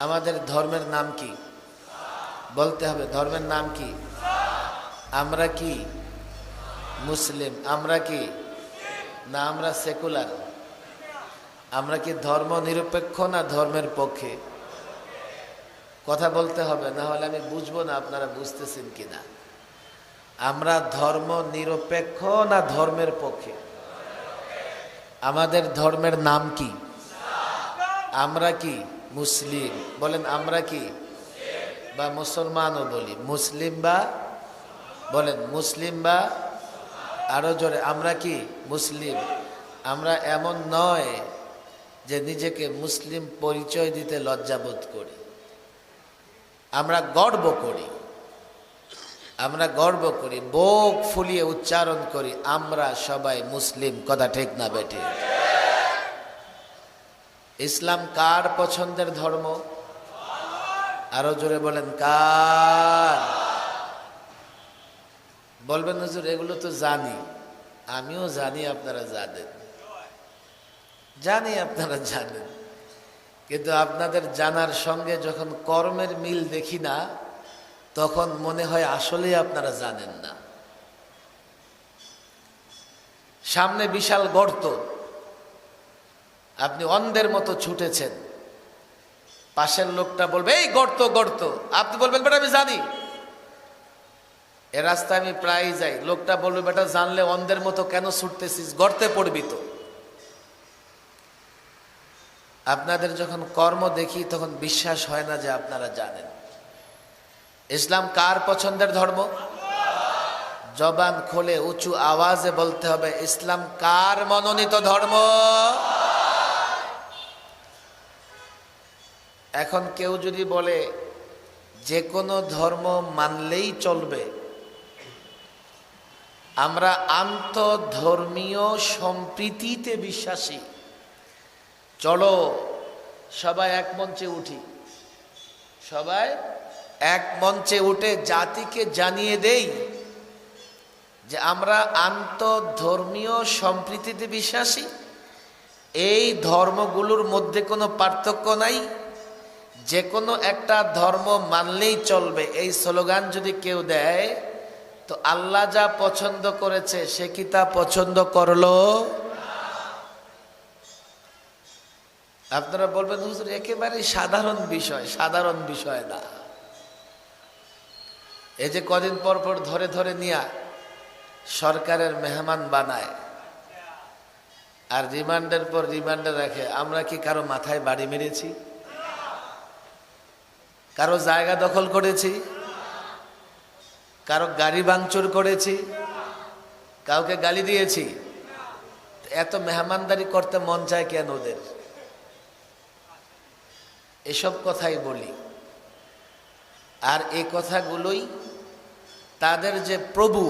আমাদের ধর্মের নাম কি? বলতে হবে, ধর্মের নাম কি? আমরা কি? মুসলিম। আমরা কি? না, আমরা সেকুলার। আমরা কি ধর্ম নিরপেক্ষ না ধর্মের পক্ষে? কথা বলতে হবে, না হলে আমি বুঝব না আপনারা বুঝতেছেন কি না আমরা ধর্ম নিরপেক্ষ না ধর্মের পক্ষে? আমাদের ধর্মের নাম কি? আমরা কি? মুসলিম। বলেন, আমরা কি? বা মুসলমানও বলি, মুসলিম বা বলেন, মুসলিম বা আরও জোরে, আমরা কি? মুসলিম। আমরা এমন নয় যে নিজেকে মুসলিম পরিচয় দিতে লজ্জাবোধ করি। আমরা গর্ব করি। আমরা গর্ব করি, বোক ফুলিয়ে উচ্চারণ করি, আমরা সবাই মুসলিম। কথা ঠিক না বেঠে ইসলাম কার পছন্দের ধর্ম? আরও জোরে বলেন, কার? বলবেন, হুজুর, এগুলো তো জানি। আমিও জানি আপনারা জানেন। জানি আপনারা জানেন। কিন্তু আপনাদের জানার সঙ্গে যখন কর্মের মিল দেখি না, তখন মনে হয় আসলেই আপনারা জানেন না। সামনে বিশাল গর্ত। আপনি অন্ধের মতো ছুটেছেন। পাশের লোকটা বলবে, এই গর্ত গর্ত। আপনি বলবেন, বেটা, আমি জানি। এ রাস্তায় আমি প্রায় যাই। লোকটা বলবে, বেটা, জানলে অন্ধের মতো কেন ছুটতেছিস? গর্তে পড়বি তো। আপনাদের যখন কর্ম দেখি, তখন বিশ্বাস হয় না যে আপনারা জানেন। ইসলাম কার পছন্দের ধর্ম? জবান খোলে উঁচু আওয়াজে বলতে হবে, ইসলাম কার মনোনীত ধর্ম? এখন কেউ যদি বলে, যে কোনো ধর্ম মানলেই চলবে। আমরা আন্তধর্মীয় সম্প্রীতিতে বিশ্বাসী। চলো সবাই এক মঞ্চে উঠি। সবাই এক মঞ্চে উঠে জাতিকে জানিয়ে দেই যে আমরা আন্তধর্মীয় সম্প্রীতিতে বিশ্বাসী। এই ধর্মগুলোর মধ্যে কোনো পার্থক্য নাই। যে কোনো একটা ধর্ম মানলেই চলবে। এই স্লোগান যদি কেউ দেয়, তো আল্লাহ যা পছন্দ করেছে, সে কি তা পছন্দ করল? আপনারা বলবেন, হুজুর একেবারে সাধারণ বিষয় সাধারণ বিষয় না। এই যে কদিন পর পর ধরে ধরে নিয়া সরকারের মেহমান বানায়, আর রিমান্ডের পর রিমান্ডে রাখে, আমরা কি কারও মাথায় বাড়ি মেরেছি? কারও জায়গা দখল করেছি, কারও গাড়ি ভাঙচুর করেছি, কাউকে গালি দিয়েছি। এত মেহমানদারি করতে মন চায় কেন ওদের? এসব কথাই বলি। আর এই কথাগুলোই তাদের যে প্রভু,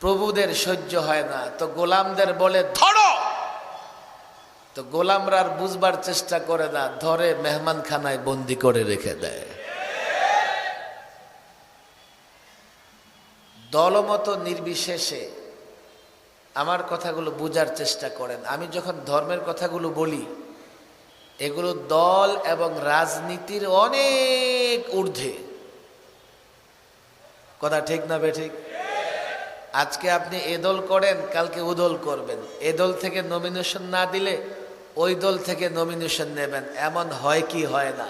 প্রভুদের সহ্য হয় না। তো গোলামদের বলে, ধরো! তো গোলামরা আর বুঝবার চেষ্টা করে না, ধরে মেহমানখানায় বন্দি করে রেখে দেয়। দলমত নির্বিশেষে আমার কথাগুলো বোঝার চেষ্টা করেন। আমি যখন ধর্মের কথাগুলো বলি, এগুলো দল এবং রাজনীতির অনেক ঊর্ধ্বে। কথা ঠিক না বেঠিক? আজকে আপনি এ দল করেন, কালকে ও দল করবেন। এ দল থেকে নমিনেশন না দিলে ওই দল থেকে নমিনেশন নেবেন। এমন হয় কি হয় না?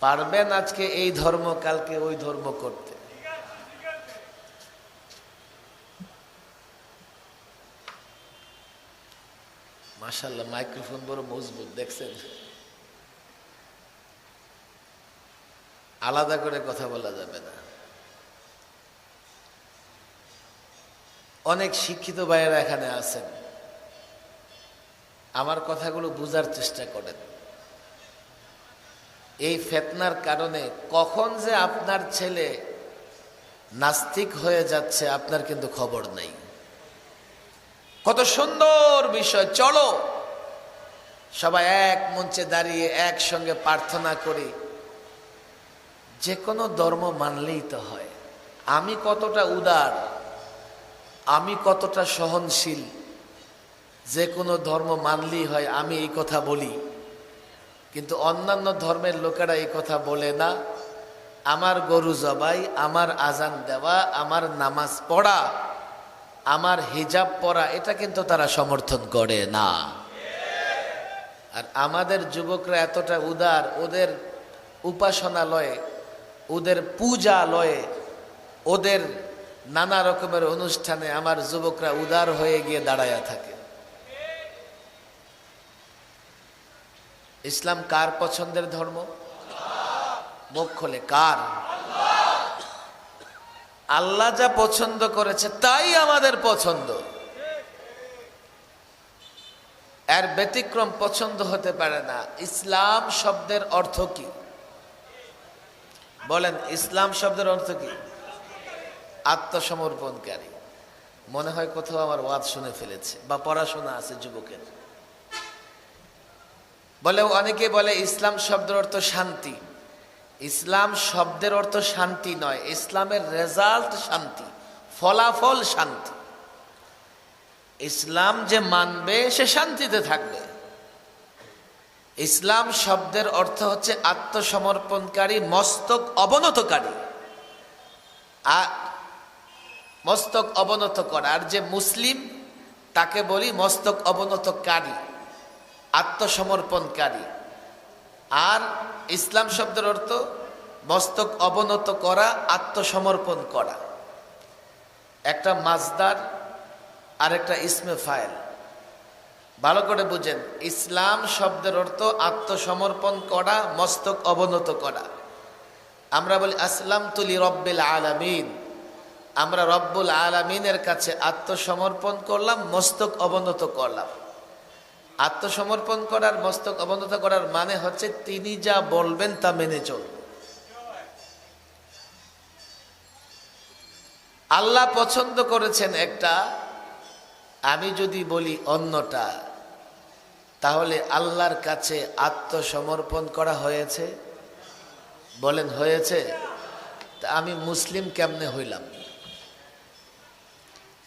পারবেন আজকে এই ধর্ম, কালকে ওই ধর্ম করতে। মাশাল্লাহ মাইক্রোফোন বড় মজবুত, দেখছেন? আলাদা করে কথা বলা যাবে না। অনেক শিক্ষিত ভাইয়েরা এখানে আছেন। আমার কথাগুলো বুঝার চেষ্টা করেন। এই ফেতনার কারণে কখন যে আপনার ছেলে নাস্তিক হয়ে যাচ্ছে, আপনার কিন্তু খবর নেই। কত সুন্দর বিষয়, চলো। সবাই এক মঞ্চে দাঁড়িয়ে একসঙ্গে প্রার্থনা করি। যে কোনো ধর্ম মানলেই তো হয়। আমি কতটা উদার, আমি কতটা সহনশীল যে কোনো ধর্ম মানলেই হয়, আমি এই কথা বলি। কিন্তু অন্যান্য ধর্মের লোকেরা এই কথা বলে না, আমার গরু জবাই, আমার আজান দেওয়া, আমার নামাজ পড়া, আমার হিজাব পরা, এটা কিন্তু তারা সমর্থন করে না। আর আমাদের যুবকরা এতটা উদার, ওদের উপাসনালয়ে, ওদের পূজালয়ে, ওদের নানা রকমের অনুষ্ঠানে আমার যুবকরা উদার হয়ে গিয়ে দাঁড়ায়া থাকে। ইসলাম কার পছন্দের ধর্ম? মুখ খোলে, কার? আল্লাহ যা পছন্দ করেছে, তাই আমাদের পছন্দ। এর ব্যতিক্রম পছন্দ হতে পারে না। ইসলাম শব্দের অর্থ কি? বলেন, ইসলাম শব্দের অর্থ কি? আত্মসমর্পণকারী। মনে হয় কোথাও আমার ওয়াদ শুনে ফেলেছে, বা পড়াশোনা আছে যুবকের। বলে, অনেকে বলে ইসলাম শব্দের অর্থ শান্তি। ইসলাম শব্দের অর্থ শান্তি নয়, ইসলামের রেজাল্ট শান্তি, ফলাফল শান্তি। ইসলাম যে মানবে, সে শান্তিতে থাকবে। ইসলাম শব্দের অর্থ হচ্ছে আত্মসমর্পণকারী, মস্তক অবনতকারী। আর মস্তক অবনত করা। আর যে মুসলিম, তাকে বলি মস্তক অবনতকারী। আত্মসমর্পণকারী। আর ইসলাম শব্দের অর্থ মস্তক অবনত করা, আত্মসমর্পণ করা। একটা মাজদার আর একটা ইসমে ফাইল। ভালো করে বুঝেন, ইসলাম শব্দের অর্থ আত্মসমর্পণ করা, মস্তক অবনত করা। আমরা বলি আসলাম তুলি রব্বিল আলামিন। আমরা রব্বুল আলামিনের কাছে আত্মসমর্পণ করলাম, মস্তক অবনত করলাম। আত্মসমর্পণ করার, মস্তক অবনত করার মানে হচ্ছে তিনি যা বলবেন তা মেনে চলব আল্লাহ পছন্দ করেছেন একটা, আমি যদি বলি অন্যটা, তাহলে আল্লাহর কাছে আত্মসমর্পণ করা হয়েছে? বলেন, হয়েছে? তা আমি মুসলিম কেমনে হইলাম?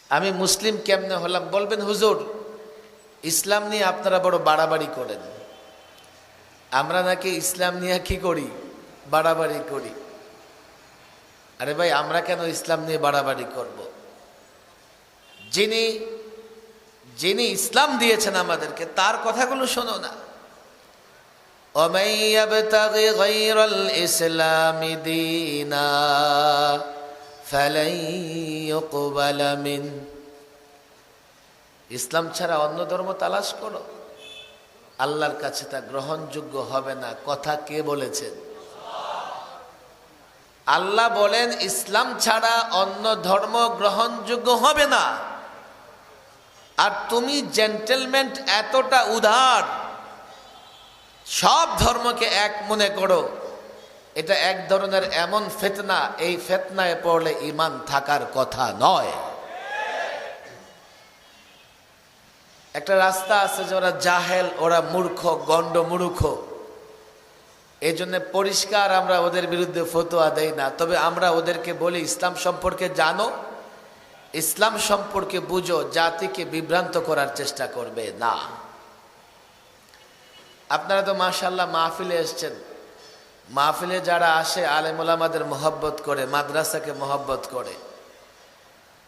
আমি মুসলিম কেমনে হলাম? বলবেন, হুজুর ইসলাম নিয়ে আপনারা বড় বাড়াবাড়ি করেন। আমরা নাকি ইসলাম নিয়ে কি করি? বাড়াবাড়ি করি। আরে ভাই, আমরা কেন ইসলাম নিয়ে বাড়াবাড়ি করব। যিনি যিনি ইসলাম দিয়েছেন আমাদেরকে, তার কথাগুলো শোনো না। ইসলামী ইসলাম ছাড়া অন্য ধর্ম তালাশ করো। আল্লাহর কাছে তা গ্রহণযোগ্য হবে না, কথা কে বলেছেন? আল্লাহ বলেন, ইসলাম ছাড়া অন্য ধর্ম গ্রহণযোগ্য হবে না। আর তুমি জেন্টেলমেন্ট এতটা উদার, সব ধর্মকে এক মনে করো, এটা এক ধরনের এমন ফেতনা, এই ফেতনায় পড়লে ইমান থাকার কথা নয়। একটা রাস্তা আছে যে ওরা জাহেল, ওরা মূর্খ, গণ্ড মূর্খ। এই জন্য পরিষ্কার আমরা ওদের বিরুদ্ধে ফতোয়া দেই না। তবে আমরা ওদেরকে বলি, ইসলাম সম্পর্কে জানো, ইসলাম সম্পর্কে বুঝো, জাতিকে বিভ্রান্ত করার চেষ্টা করবে না। আপনারা তো মাশাল্লাহ মাহফিলে এসছেন। মাহফিলে যারা আসে আলেমুলামাদের মহব্বত করে, মাদ্রাসাকে মহব্বত করে।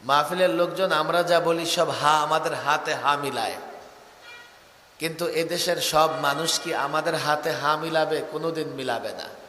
মাহফিলের লোকজন, আমরা যা বলি সব হা, আমাদের হাতে হা মিলায়। কিন্তু এদেশের সব মানুষ কি আমাদের হাতে হা মিলাবে? কোনোদিন মিলাবে না।